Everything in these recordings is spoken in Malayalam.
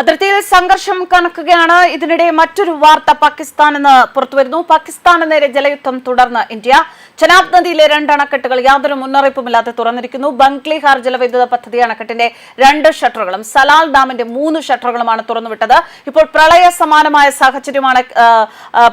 അതിർത്തിയിൽ സംഘർഷം കണക്കുകയാണ്. ഇതിനിടെ മറ്റൊരു വാർത്ത പാകിസ്ഥാൻ എന്ന് പുറത്തുവരുന്നു. പാകിസ്ഥാന് നേരെ ജലയുദ്ധം തുടർന്ന് ഇന്ത്യ. ചനാബ് നദിയിലെ രണ്ട് അണക്കെട്ടുകൾ യാതൊരു മുന്നറിയിപ്പുമില്ലാതെ തുറന്നിരിക്കുന്നു. ബംഗ്ലിഹാർ ജലവൈദ്യുത പദ്ധതി അണക്കെട്ടിന്റെ രണ്ട് ഷട്ടറുകളും സലാൽ ഡാമിന്റെ മൂന്ന് ഷട്ടറുകളുമാണ് തുറന്നുവിട്ടത്. ഇപ്പോൾ പ്രളയ സമാനമായ സാഹചര്യമാണ്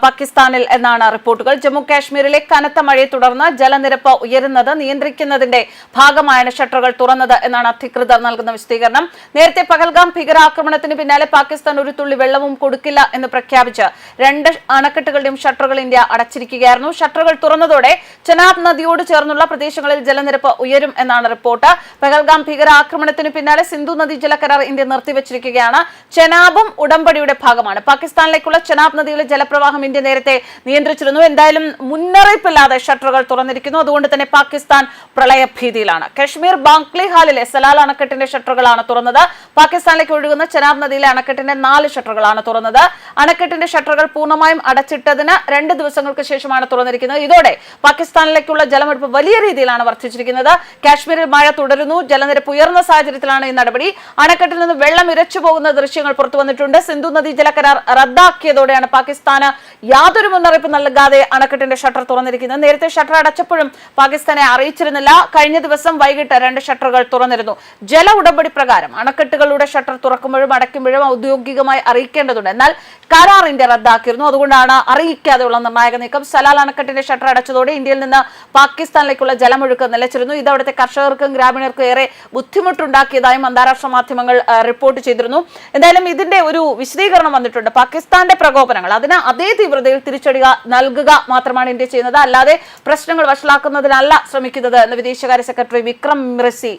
പാകിസ്ഥാനിൽ എന്നാണ് റിപ്പോർട്ടുകൾ. ജമ്മു കാശ്മീരിലെ കനത്ത മഴയെ തുടർന്ന് ജലനിരപ്പ് ഉയരുന്നത് നിയന്ത്രിക്കുന്നതിന്റെ ഭാഗമായാണ് ഷട്ടറുകൾ തുറന്നത് എന്നാണ് അധികൃതർ നൽകുന്ന വിശദീകരണം. നേരത്തെ പകൽഗാം ഭീകരാക്രമണത്തിന് പിന്നാലെ പാകിസ്ഥാൻ ഒരു തുള്ളി വെള്ളവും കൊടുക്കില്ല എന്ന് പ്രഖ്യാപിച്ച് രണ്ട് അണക്കെട്ടുകളുടെയും ഷട്ടറുകൾ ഇന്ത്യ അടച്ചിരിക്കുകയായിരുന്നു. ഷട്ടറുകൾ തുറന്നതോടെ ചെനാബ് നദിയോട് ചേർന്നുള്ള പ്രദേശങ്ങളിൽ ജലനിരപ്പ് ഉയരും എന്നാണ് റിപ്പോർട്ട്. പെഹൽഗാം ഭീകരാക്രമണത്തിന് പിന്നാലെ സിന്ധു നദി ജലകരാർ ഇന്ത്യ നിർത്തിവച്ചിരിക്കുകയാണ്. ചെനാബും ഉടമ്പടിയുടെ ഭാഗമാണ്. പാകിസ്ഥാനിലേക്കുള്ള ചെനാബ് നദിയിലെ ജലപ്രവാഹം ഇന്ത്യ നേരത്തെ നിയന്ത്രിച്ചിരുന്നു. എന്തായാലും മുന്നറിയിപ്പില്ലാതെ ഷട്ടറുകൾ തുറന്നിരിക്കുന്നു. അതുകൊണ്ട് തന്നെ പാകിസ്ഥാൻ പ്രളയഭീതിയിലാണ്. കശ്മീർ ബാങ്ക്ലിഹാലിലെ സലാൽ അണക്കെട്ടിന്റെ ഷട്ടറുകളാണ് തുറന്നത്. പാകിസ്ഥാനിലേക്ക് ഒഴുകുന്ന ചെനാബ് നദിയിലെ അണക്കെട്ടിന്റെ നാല് ഷട്ടറുകളാണ് തുറന്നത്. അണക്കെട്ടിന്റെ ഷട്ടറുകൾ പൂർണമായും അടച്ചിട്ടതിന് രണ്ട് ദിവസങ്ങൾക്ക് ശേഷമാണ് തുറന്നിരിക്കുന്നത്. ഇതോടെ പാകിസ്ഥാനിലേക്കുള്ള ജലമെടുപ്പ് വലിയ രീതിയിലാണ് വർദ്ധിച്ചിരിക്കുന്നത്. കാശ്മീരിൽ മഴ തുടരുന്നു. ജലനിരപ്പ് ഉയർന്ന സാഹചര്യത്തിലാണ് ഈ നടപടി. അണക്കെട്ടിൽ നിന്ന് വെള്ളം ഇരച്ചു പോകുന്ന ദൃശ്യങ്ങൾ പുറത്തു വന്നിട്ടുണ്ട്. സിന്ധു നദി ജലകരാർ റദ്ദാക്കിയതോടെയാണ് പാകിസ്ഥാന് യാതൊരു മുന്നറിയിപ്പ് നൽകാതെ അണക്കെട്ടിന്റെ ഷട്ടർ തുറന്നിരിക്കുന്നത്. നേരത്തെ ഷട്ടർ അടച്ചപ്പോഴും പാകിസ്ഥാനെ അറിയിച്ചിരുന്നില്ല. കഴിഞ്ഞ ദിവസം വൈകിട്ട് രണ്ട് ഷട്ടറുകൾ തുറന്നിരുന്നു. ജല ഉടമ്പടി പ്രകാരം അണക്കെട്ടുകളുടെ ഷട്ടർ തുറക്കുമ്പോഴും അടയ്ക്കുമ്പോഴും ഔദ്യോഗികമായി അറിയിക്കേണ്ടതുണ്ട്. എന്നാൽ കരാർ ഇന്ത്യ റദ്ദാക്കിയിരുന്നു. അതുകൊണ്ടാണ് അറിയിക്കാതെയുള്ള നിർണായക നീക്കം. സലാൽ അണക്കെട്ടിന്റെ ഷട്ടർ അടച്ചതോടെ ഇന്ത്യയിൽ നിന്ന് പാകിസ്ഥാനിലേക്കുള്ള ജലമൊഴുക്ക് നിലച്ചിരുന്നു. ഇത് അവിടുത്തെ കർഷകർക്കും ഗ്രാമീണർക്കും ഏറെ ബുദ്ധിമുട്ടുണ്ടാക്കിയതായും അന്താരാഷ്ട്ര മാധ്യമങ്ങൾ റിപ്പോർട്ട് ചെയ്തിരുന്നു. എന്തായാലും ഇതിന്റെ ഒരു വിശദീകരണം വന്നിട്ടുണ്ട്. പാകിസ്ഥാന്റെ പ്രകോപനങ്ങൾ അതിന് അതേ തീവ്രതയിൽ തിരിച്ചടി നൽകുക മാത്രമാണ് ഇന്ത്യ ചെയ്യുന്നത്. അല്ലാതെ പ്രശ്നങ്ങൾ വഷളാക്കുന്നതിനല്ല ശ്രമിക്കുന്നത് എന്ന് വിദേശകാര്യ സെക്രട്ടറി വിക്രം മിറസി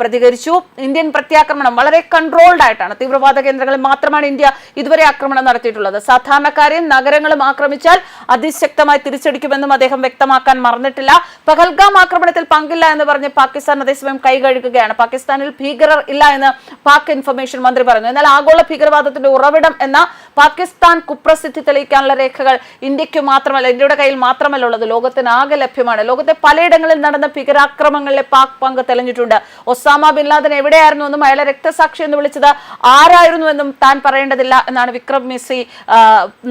പ്രതികരിച്ചു. ഇന്ത്യൻ പ്രത്യാക്രമണം വളരെ കൺട്രോൾഡ് ആയിട്ടാണ് തീവ്രവാദ കേന്ദ്രങ്ങളിൽ മാത്രമാണ് ഇന്ത്യ ഇതുവരെ ആക്രമണം നടത്തിയിട്ടുള്ളത്. സാധാരണക്കാരെയും നഗരങ്ങളും ആക്രമിച്ചാൽ അതിശക്തമായി തിരിച്ചടിക്കുമെന്നും അദ്ദേഹം വ്യക്തമാക്കാൻ മറന്നിട്ടില്ല. പഹൽഗാം ആക്രമണത്തിൽ പങ്കില്ല എന്ന് പറഞ്ഞ് പാകിസ്ഥാൻ അതേസമയം കൈകഴുകുകയാണ് പാകിസ്ഥാനിൽ ഭീകരർ ഇല്ല എന്ന് പാക് ഇൻഫർമേഷൻ മന്ത്രി പറഞ്ഞു എന്നാൽ ആഗോള ഭീകരവാദത്തിന്റെ ഉറവിടം എന്ന പാകിസ്ഥാൻ കുപ്രസിദ്ധി തെളിയിക്കാനുള്ള രേഖകൾ ഇന്ത്യയ്ക്ക് മാത്രമല്ല ഇന്ത്യയുടെ കയ്യിൽ മാത്രമല്ല ഉള്ളത്. ലോകത്തിനാകെ ലഭ്യമാണ്. ലോകത്തെ പലയിടങ്ങളിൽ നടന്ന ഭീകരാക്രമങ്ങളിലെ പാക് പങ്ക് തെളിഞ്ഞിട്ടുണ്ട്. ഒസാമ ബിൻ ലാദൻ എവിടെയായിരുന്നു എന്നും അയാളെ രക്തസാക്ഷി എന്ന് വിളിച്ചത് ആരായിരുന്നു എന്നും താൻ പറയേണ്ടതില്ല എന്നാണ് വിക്രം മിസി ആ,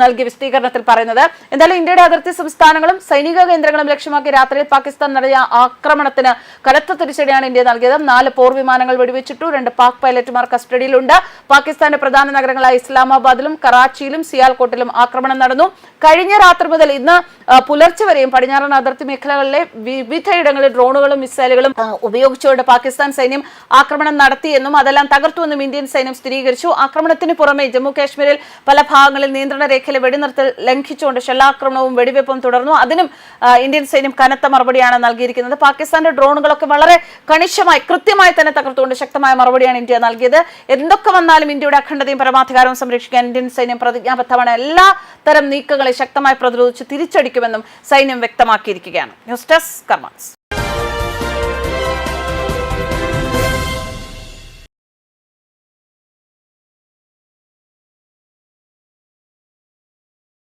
നൽകിയ വിശദീകരണത്തിൽ പറയുന്നത്. എന്തായാലും ഇന്ത്യയുടെ അതിർത്തി സംസ്ഥാനങ്ങളും സൈനിക കേന്ദ്രങ്ങളും ലക്ഷ്യമാക്കി രാത്രിയിൽ പാകിസ്ഥാൻ നടത്തിയ ആക്രമണത്തിന് കനത്ത തിരിച്ചടിയാണ് ഇന്ത്യ നൽകിയത്. നാല് പോർ വിമാനങ്ങൾ വെടിവെച്ചിട്ടു രണ്ട് പാക് പൈലറ്റുമാർ കസ്റ്റഡിയിലുണ്ട്. പാകിസ്ഥാന്റെ പ്രധാന നഗരങ്ങളായ ഇസ്ലാമാബാദിലും കറാച്ചിയിലും സിയാൽകോട്ടിലും ആക്രമണം നടന്നു. കഴിഞ്ഞ രാത്രി മുതൽ ഇന്ന് പുലർച്ചെ വരെയും പടിഞ്ഞാറൻ അതിർത്തി മേഖലകളിലെ വിവിധയിടങ്ങളിൽ ഡ്രോണുകളും മിസൈലുകളും ഉപയോഗിച്ചുകൊണ്ട് പാകിസ്ഥാൻ സൈന്യം ആക്രമണം നടത്തിയെന്നും അതെല്ലാം തകർത്തുവെന്നും ഇന്ത്യൻ സൈന്യം സ്ഥിരീകരിച്ചു. ആക്രമണത്തിന് പുറമെ ജമ്മു കാശ്മീരിൽ പല ഭാഗങ്ങളിൽ നിയന്ത്രണ രേഖയിലെ വെടിനിർത്തൽ ലംഘിച്ചുകൊണ്ട് ഷെല്ലാക്രമണവും വെടിവെപ്പും തുടർന്നു. അതിനും ഇന്ത്യൻ സൈന്യം കനത്ത മറുപടിയാണ് നൽകിയിരിക്കുന്നത്. പാകിസ്ഥാന്റെ ഡ്രോണുകളൊക്കെ വളരെ കണിശമായി കൃത്യമായി തന്നെ തകർത്തുകൊണ്ട് ശക്തമായ മറുപടിയാണ് ഇന്ത്യ നൽകിയത്. എന്തൊക്കെ വന്നാലും ഇന്ത്യയുടെ അഖണ്ഡതയും പരമാധികാരവും സംരക്ഷിക്കാൻ ഇന്ത്യൻ സൈന്യം പ്രതിജ്ഞാബദ്ധമാണ്. എല്ലാ തരം നീക്കങ്ങളെ ശക്തമായി പ്രതിരോധിച്ച് തിരിച്ചടിക്കുമെന്നും സൈന്യം വ്യക്തമാക്കിയിരിക്കുകയാണ്. News desk കർമാൻസ്.